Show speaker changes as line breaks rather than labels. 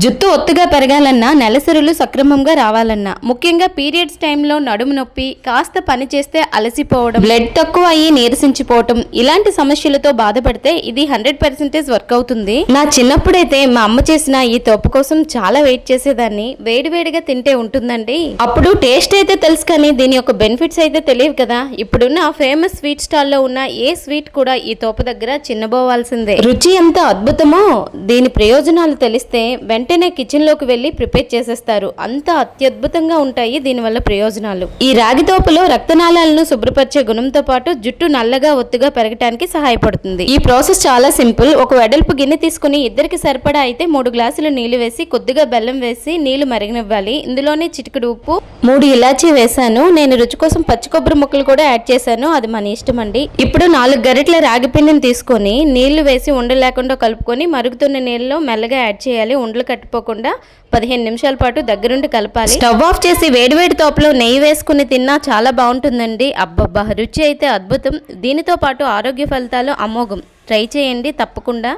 జుట్టు ఒత్తుగా పెరగాలన్నా నెలసరులు సక్రమంగా రావాలన్నా ముఖ్యంగా పీరియడ్స్ టైంలో నడుము నొప్పి కాస్త పని చేస్తే అలసిపోవడం బ్లడ్ తక్కువ అయ్యి నీరసించిపోవటం ఇలాంటి సమస్యలతో బాధపడితే ఇది హండ్రెడ్ పర్సెంటేజ్ వర్క్ అవుతుంది. నా చిన్నప్పుడైతే మా అమ్మ చేసిన ఈ తోపు కోసం చాలా వెయిట్ చేసేదాన్ని. వేడివేడిగా తింటే ఉంటుందండి. అప్పుడు టేస్ట్ అయితే తెలుసు కానీ దీని యొక్క బెనిఫిట్స్ అయితే తెలియవు కదా. ఇప్పుడున్న ఫేమస్ స్వీట్ స్టాల్లో ఉన్న ఏ స్వీట్ కూడా ఈ తోపు దగ్గర చిన్నబోవాల్సిందే. రుచి ఎంత అద్భుతమో దీని ప్రయోజనాలు తెలిస్తే వెంటనే కిచెన్లోకి వెళ్ళి ప్రిపేర్ చేసేస్తారు. అంత అత్యద్భుతంగా ఉంటాయి దీనివల్ల ప్రయోజనాలు. ఈ రాగి తోపులో రక్తనాళాలను శుభ్రపరిచే గుణంతో పాటు జుట్టు నల్లగా ఒత్తుగా పెరగటానికి సహాయపడుతుంది. ఈ ప్రాసెస్ చాలా సింపుల్. ఒక వెడల్పు గిన్నె తీసుకుని ఇద్దరికి సరిపడా అయితే మూడు గ్లాసులు నీళ్ళు వేసి కొద్దిగా బెల్లం వేసి నీళ్ళు మరిగనివ్వాలి. ఇందులోనే చిటికెడు ఉప్పు మూడు ఇలాచీ వేసాను నేను రుచి కోసం పచ్చి కొబ్బరి ముక్కలు కూడా యాడ్ చేశాను. అది మన ఇష్టం అండి. ఇప్పుడు నాలుగు గరిటెల రాగి పిండిని తీసుకొని నీళ్ళు వేసి ఉండలు లేకుండా కలుపుకొని మరుగుతున్న నీళ్ళలో మెల్లగా యాడ్ చేయాలి. ఉండలు కట్టుకోకుండా పదిహేను నిమిషాల పాటు దగ్గరుండి కలపాలి. స్టవ్ ఆఫ్ చేసి వేడివేడి తోపలో నెయ్యి వేసుకుని తిన్నా చాలా బాగుంటుందండి. అబ్బబ్బా రుచి అయితే అద్భుతం. దీనితో పాటు ఆరోగ్య ఫలితాలు అమోఘం. ట్రై చేయండి తప్పకుండా.